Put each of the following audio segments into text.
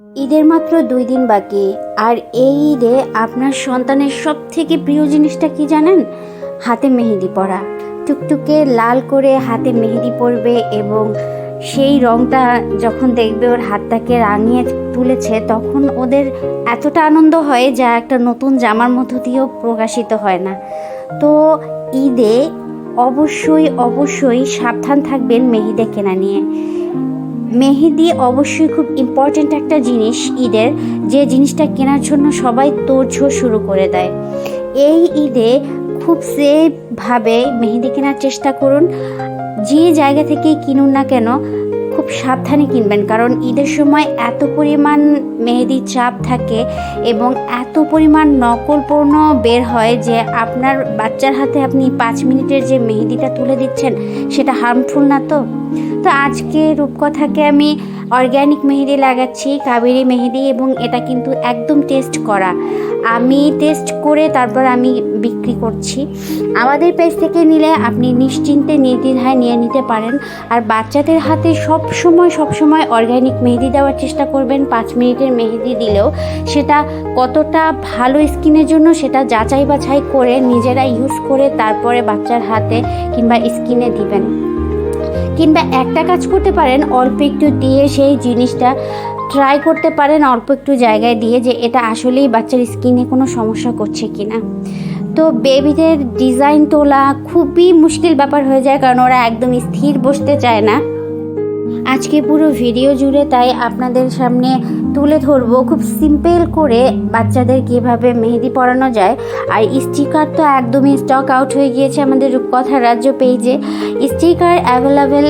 ঈদের মাত্র দুই দিন বাকি। আর এই ঈদে আপনার সন্তানের সব থেকে প্রিয় জিনিসটা কি জানেন? হাতে মেহেদি পরা। টুকটুকে লাল করে হাতে মেহেদি পরবে এবং সেই রংটা যখন দেখবে ওর হাতটাকে রাঙিয়ে তুলেছে, তখন ওদের এতটা আনন্দ হয় যা একটা নতুন জামার মধ্য দিয়েও প্রকাশিত হয় না। তো ঈদে অবশ্যই অবশ্যই সাবধান থাকবেন মেহেদি কেনা নিয়ে। মেহেদি অবশ্যই খুব ইম্পর্টেন্ট একটা জিনিস ঈদের, যে জিনিসটা কেনার জন্য সবাই তোড়ঝোড় শুরু করে দেয়। এই ঈদে খুব সেফভাবে মেহেদি কেনার চেষ্টা করুন। যে জায়গা থেকে কিনুন না কেন সাবধানে কিনবেন, কারণ ঈদের সময় এত পরিমাণ মেহেদির চাপ থাকে এবং এত পরিমাণ নকল পণ্য বের হয় যে আপনার বাচ্চার হাতে আপনি পাঁচ মিনিটের যে মেহেদিটা তুলে দিচ্ছেন, সেটা হার্মফুল না তো? তো আজকে রূপকথাকে আমি অর্গ্যানিক মেহেদি লাগাচ্ছি, কাবেরি মেহেদি এবং এটা কিন্তু একদম টেস্ট করা। আমি টেস্ট করে তারপর আমি বিক্রি করছি। আমাদের পেজ থেকে নিলে আপনি নিশ্চিন্তে নির্দ্বিধায় নিয়ে নিতে পারেন। আর বাচ্চাদের হাতে সব সময় সব সময় অর্গ্যানিক মেহেদি দেওয়ার চেষ্টা করবেন। পাঁচ মিনিটের মেহেদি দিলেও সেটা কতটা ভালো স্কিনের জন্য সেটা যাচাই বাছাই করে নিজেরা ইউজ করে তারপরে বাচ্চার হাতে কিংবা স্কিনে দিবেন। কিংবা একটা কাজ করতে পারেন, অল্প একটু দিয়ে সেই জিনিসটা ট্রাই করতে পারেন, অল্প একটু জায়গায় দিয়ে যে এটা আসলেই বাচ্চার স্কিনে কোনো সমস্যা করছে কি না তো বেবিদের ডিজাইন তোলা খুবই মুশকিল ব্যাপার হয়ে যায়, কারণ ওরা একদম স্থির বসতে চায় না। আজকে পুরো ভিডিও জুড়ে তাই আপনাদের সামনে তুলে ধরবো। খুব সিম্পল করে বাচ্চাদের কীভাবে মেহেদি পরানো যায়। আর স্টিকার তো একদমই স্টক আউট হয়ে গিয়েছে আমাদের রূপকথা রাজ্য পেজে স্টিকার অ্যাভেলেবেল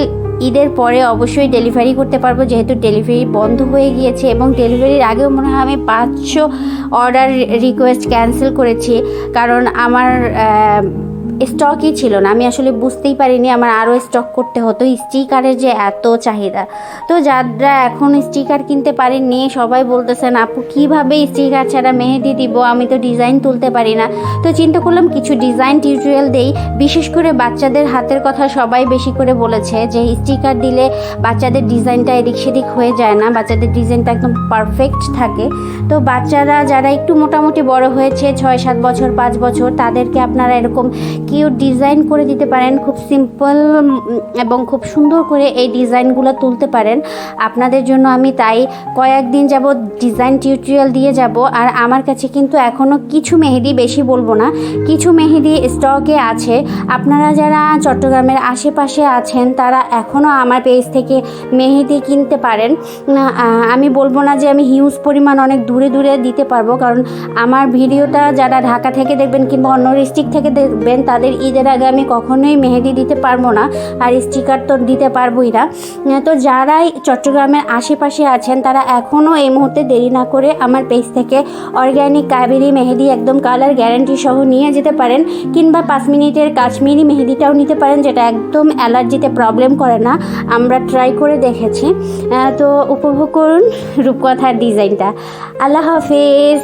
ঈদের পরে অবশ্যই ডেলিভারি করতে পারব, যেহেতু ডেলিভারি বন্ধ হয়ে গিয়েছে এবং ডেলিভারির আগেও মনে হয় আমি পাঁচশো অর্ডার রিকোয়েস্ট ক্যান্সেল করেছি। কারণ আমার স্টকই ছিল না। আমি আসলে বুঝতেই পারিনি আমার আরও স্টক করতে হতো। স্টিকারের যে এত চাহিদা। তো যারা এখন স্টিকার কিনতে পারেননি, সবাই বলতেছেন, আপু, কীভাবে স্টিকার ছাড়া মেহেদি দিব? আমি তো ডিজাইন তুলতে পারি না। তো চিন্তা করলাম কিছু ডিজাইন টিউটোরিয়াল দেই। বিশেষ করে বাচ্চাদের হাতের কথা সবাই বেশি করে বলেছে যে স্টিকার দিলে বাচ্চাদের ডিজাইনটা এদিক সেদিক হয়ে যায় না। বাচ্চাদের ডিজাইনটা একদম পারফেক্ট থাকে। তো বাচ্চারা যারা একটু মোটামুটি বড় হয়েছে, ছয়, সাত বছর, পাঁচ বছর, তাদেরকে আপনারা এরকম কিউ ডিজাইন করে দিতে পারেন, খুব সিম্পল এবং খুব সুন্দর করে এই ডিজাইনগুলো তুলতে পারেন। আপনাদের জন্য আমি তাই কয়েকদিন যাব ডিজাইন টিউটোরিয়াল দিয়ে যাব, আর আমার কাছে কিন্তু এখনও কিছু মেহেদি বেশি বলব না, কিছু মেহেদি স্টকে আছে। আপনারা যারা চট্টগ্রামের আশেপাশে আছেন, তারা এখনও আমার পেজ থেকে মেহেদি কিনতে পারেন। আমি বলব না যে আমি হিউজ পরিমাণ অনেক দূরে দূরে দিতে পারব, কারণ আমার ভিডিওটা যারা ঢাকা থেকে দেখবেন কিংবা অন্য ডিস্ট্রিক্ট থেকে দেখবেন, তাদের ঈদের আগে আমি কখনোই মেহেদি দিতে পারব না আর স্টিকার তো দিতে পারবোই না। তো যারাই চট্টগ্রামের আশেপাশে আছেন, তারা এখনও এই মুহূর্তে দেরি না করে আমার পেজ থেকে অর্গ্যানিক কাবেরি মেহেদি একদম কালার গ্যারান্টি সহ নিয়ে যেতে পারেন কিংবা পাঁচ মিনিটের কাশ্মীরি মেহেদিটাও নিতে পারেন, যেটা একদম অ্যালার্জিতে প্রবলেম করে না। আমরা ট্রাই করে দেখেছি। তো উপভোগ করুন রূপকথার ডিজাইনটা আল্লাহ হাফেজ।